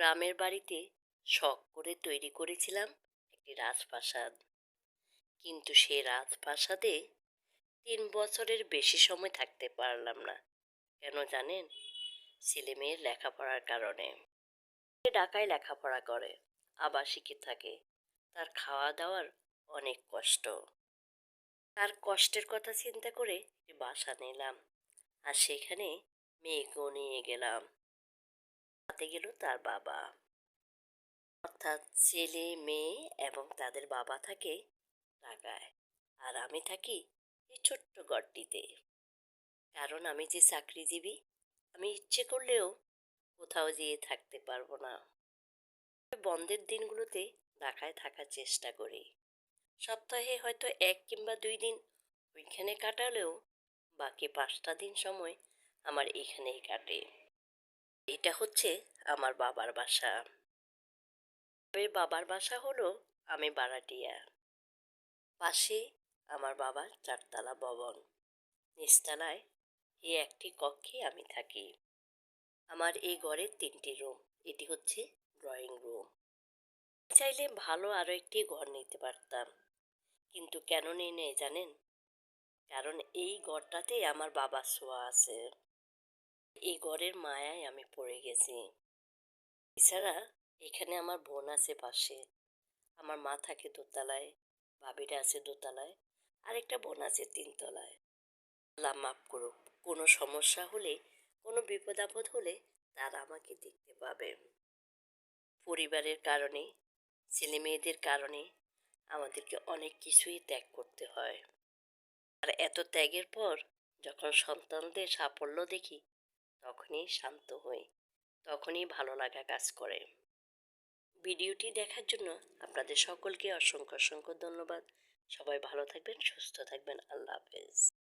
গ্রামের বাড়িতে শখ করে তৈরি করেছিলাম একটি রাজপ্রাসাদ। কিন্তু সে রাজপ্রাসাদে তিন বছরের বেশি সময় থাকতে পারলাম না। কেন জানেন? ছেলে মেয়ের লেখাপড়ার কারণে। সে ঢাকায় লেখাপড়া করে আবাসিকে থাকে। তার খাওয়া দাওয়ার অনেক কষ্ট। তার কষ্টের কথা চিন্তা করে বাসা নিলাম। আর সেখানে মেয়েকেও নিয়ে গেলাম। সাথে গেল তার বাবা। অর্থাৎ ছেলে, মেয়ে এবং তাদের বাবা থাকে ঢাকায়। আর আমি থাকি এই ছোট্ট ঘরটিতে। কারণ আমি যে চাকরিজীবী, আমি ইচ্ছে করলেও কোথাও যেয়ে থাকতে পারব না। বন্ধের দিনগুলোতে ঢাকায় থাকার চেষ্টা করি। সপ্তাহে হয়তো এক কিংবা দুই দিন ওইখানে কাটালেও বাকি পাঁচটা দিন সময় আমার এখানেই কাটে। এটা হচ্ছে আমার বাবার বাসা। তবে বাবার বাসা হলো আমি বারাটিয়া। পাশে আমার বাবার চারতলা ভবন। নিচতলায় এই একটি কক্ষে আমি থাকি। আমার এই ঘরের তিনটি রুম, এটি হচ্ছে ড্রয়িং রুম। চাইলে ভালো আরও একটি ঘর নিতে পারতাম। কিন্তু কেন নেই নেই জানেন? কারণ এই ঘরটাতে আমার বাবার ছোঁয়া আছে। এই ঘরের মায়ায় আমি পড়ে গেছি। এছাড়া এখানে আমার বোন আছে পাশে। আমার মা থাকে দোতলায়, ভাবিরা আছে দোতলায়, আরেকটা বোন আছে তিনতলায়। আল্লাহ মাফ করুক, কোনো সমস্যা হলে, কোনো বিপদ আপদ হলে তারা আমাকে দেখতে পাবে। পরিবারের কারণে, ছেলে মেয়েদের কারণে আমাদেরকে অনেক কিছুই ত্যাগ করতে হয়। আর এত ত্যাগের পর যখন সন্তানদের সাফল্য দেখি তখনই শান্ত হই, তখনই ভালো লাগা কাজ করে। ভিডিওটি দেখার জন্য আপনাদের সকলকে অসংখ্য অসংখ্য ধন্যবাদ। সবাই ভালো থাকবেন, সুস্থ থাকবেন। আল্লাহ হাফেজ।